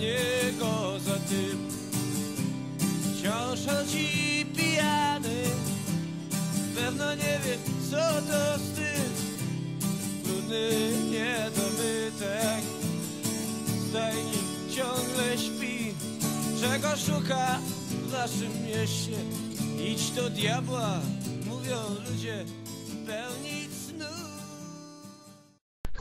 niego za typ. Wciąż chodzi pijany, pewno nie wie co to wstyd. Brudny niedobytek, stajnik ciągle śpi. Czego szuka w naszym mieście? Idź do diabła, mówią ludzie pełni snu.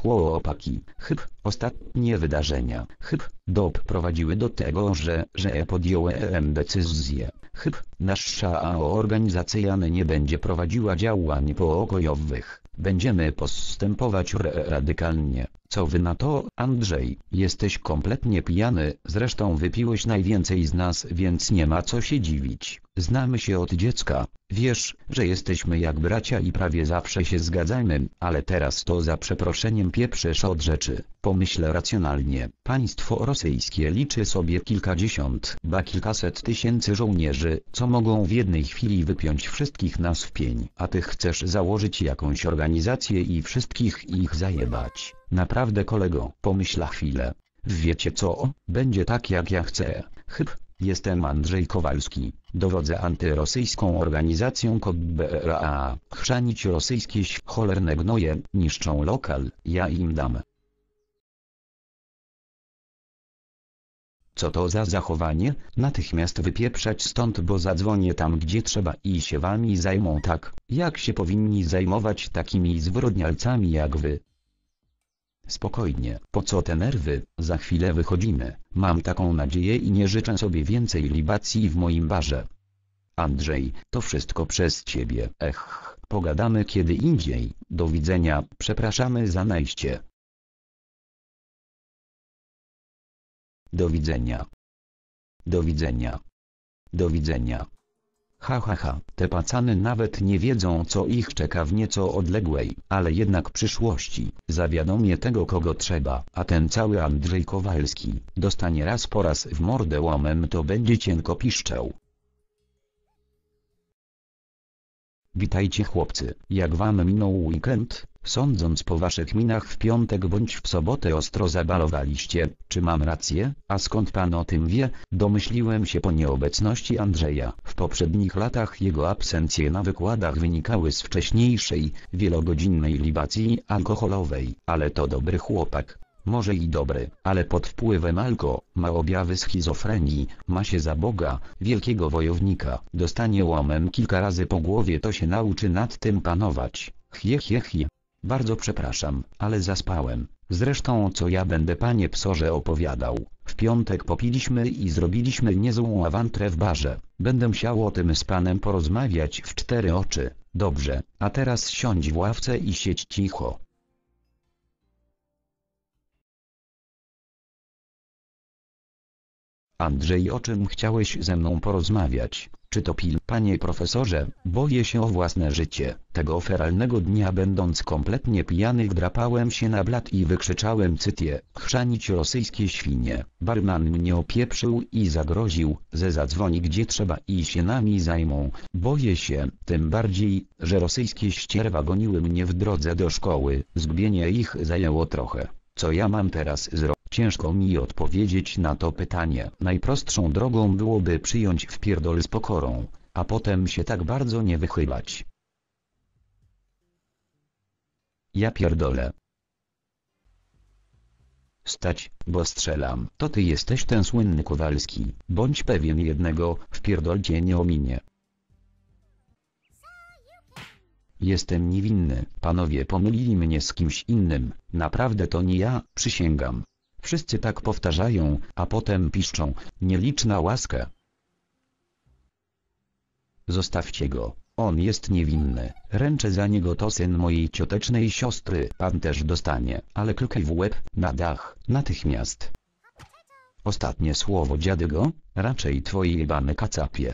Chłopaki, chyb, ostatnie wydarzenia, chyb, doprowadziły do tego, że, że podjąłem decyzję. Chyb, nasza organizacja nie będzie prowadziła działań pokojowych. Będziemy postępować radykalnie. Co wy na to, Andrzej? Jesteś kompletnie pijany, zresztą wypiłeś najwięcej z nas, więc nie ma co się dziwić. Znamy się od dziecka. Wiesz, że jesteśmy jak bracia i prawie zawsze się zgadzamy, ale teraz to za przeproszeniem pieprzesz od rzeczy. Pomyśl racjonalnie. Państwo rosyjskie liczy sobie kilkadziesiąt, ba kilkaset tysięcy żołnierzy, co mogą w jednej chwili wypiąć wszystkich nas w pień. A ty chcesz założyć jakąś organizację i wszystkich ich zajebać. Naprawdę kolego, pomyśl chwilę. Wiecie co? Będzie tak jak ja chcę. Chyb, jestem Andrzej Kowalski. Dowodzę antyrosyjską organizacją KOBRA. Chrzanić rosyjskie ś- cholerne gnoje, niszczą lokal, ja im dam. Co to za zachowanie? Natychmiast wypieprzać stąd, bo zadzwonię tam gdzie trzeba i się wami zajmą tak, jak się powinni zajmować takimi zwyrodnialcami jak wy. Spokojnie, po co te nerwy, za chwilę wychodzimy, mam taką nadzieję i nie życzę sobie więcej libacji w moim barze. Andrzej, to wszystko przez ciebie, ech, pogadamy kiedy indziej, do widzenia, przepraszamy za najście. Do widzenia. Do widzenia. Do widzenia. Ha ha ha, te pacany nawet nie wiedzą co ich czeka w nieco odległej, ale jednak przyszłości. Zawiadomię tego kogo trzeba, a ten cały Andrzej Kowalski, dostanie raz po raz w mordę łomem to będzie cienko piszczał. Witajcie chłopcy, jak wam minął weekend? Sądząc po waszych minach w piątek bądź w sobotę ostro zabalowaliście, czy mam rację? A skąd pan o tym wie? Domyśliłem się po nieobecności Andrzeja. W poprzednich latach jego absencje na wykładach wynikały z wcześniejszej, wielogodzinnej libacji alkoholowej, ale to dobry chłopak. Może i dobry, ale pod wpływem alko, ma objawy schizofrenii, ma się za Boga, wielkiego wojownika, dostanie łomem kilka razy po głowie to się nauczy nad tym panować. Chie chie chie. Bardzo przepraszam, ale zaspałem. Zresztą co ja będę panie psorze opowiadał. W piątek popiliśmy i zrobiliśmy niezłą awanturę w barze. Będę musiał o tym z panem porozmawiać w cztery oczy. Dobrze, a teraz siądź w ławce i siedź cicho. Andrzej, o czym chciałeś ze mną porozmawiać? Czy to pil? Panie profesorze, boję się o własne życie. Tego feralnego dnia będąc kompletnie pijany wdrapałem się na blat i wykrzyczałem cytię, chrzanić rosyjskie świnie. Barman mnie opieprzył i zagroził, że zadzwoni gdzie trzeba i się nami zajmą. Boję się, tym bardziej, że rosyjskie ścierwa goniły mnie w drodze do szkoły. Zgubienie ich zajęło trochę. Co ja mam teraz zrobić? Ciężko mi odpowiedzieć na to pytanie. Najprostszą drogą byłoby przyjąć wpierdol z pokorą, a potem się tak bardzo nie wychylać. Ja pierdolę. Stać, bo strzelam. To ty jesteś ten słynny Kowalski. Bądź pewien jednego, wpierdol cię nie ominie. Jestem niewinny. Panowie pomylili mnie z kimś innym. Naprawdę to nie ja, przysięgam. Wszyscy tak powtarzają, a potem piszczą, nieliczna łaska. Zostawcie go, on jest niewinny, ręczę za niego to syn mojej ciotecznej siostry, pan też dostanie, ale klukaj w łeb, na dach, natychmiast. Ostatnie słowo dziadygo, raczej twoje jebane kacapie.